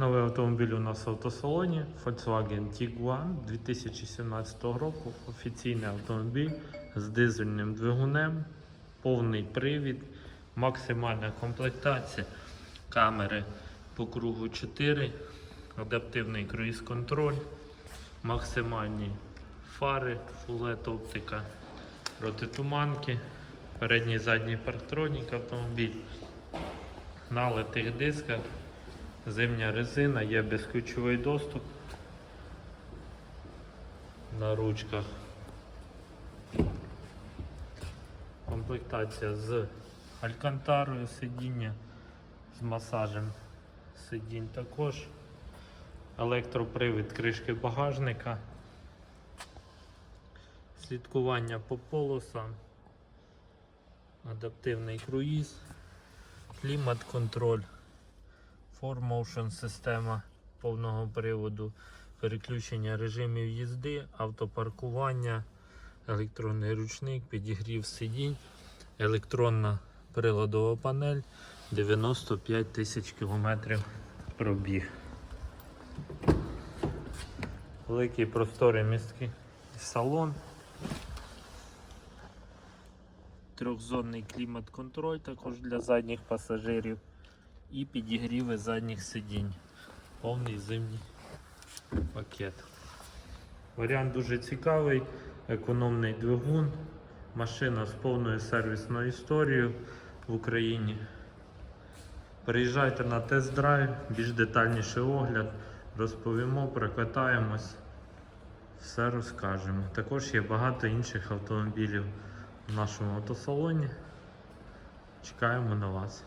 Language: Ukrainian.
Новий автомобіль у нас в автосалоні. Volkswagen Tiguan 2017 року. Офіційний автомобіль з дизельним двигунем, повний привід, максимальна комплектація, камери по кругу 4, адаптивний круїз-контроль, максимальні фари, фулет оптика, протитуманки, передній задній парктронік автомобіль на литих дисках. Зимня резина, є безключовий доступ на ручках. Комплектація з алькантарою сидіння, з масажем сидінь також. Електропривід кришки багажника. Слідкування по полосам, адаптивний круїз, клімат-контроль. 4Motion система повного приводу, переключення режимів їзди, автопаркування, електронний ручник, підігрів сидінь, електронна приладова панель, 95 тисяч кілометрів пробіг. Великий просторий міський салон. Трьохзонний клімат-контроль також для задніх пасажирів і підігріви задніх сидінь. Повний зимній пакет. Варіант дуже цікавий, економний двигун, машина з повною сервісною історією в Україні. Приїжджайте на тест-драйв, більш детальніший огляд, розповімо, прокатаємось, все розкажемо. Також є багато інших автомобілів в нашому автосалоні. Чекаємо на вас.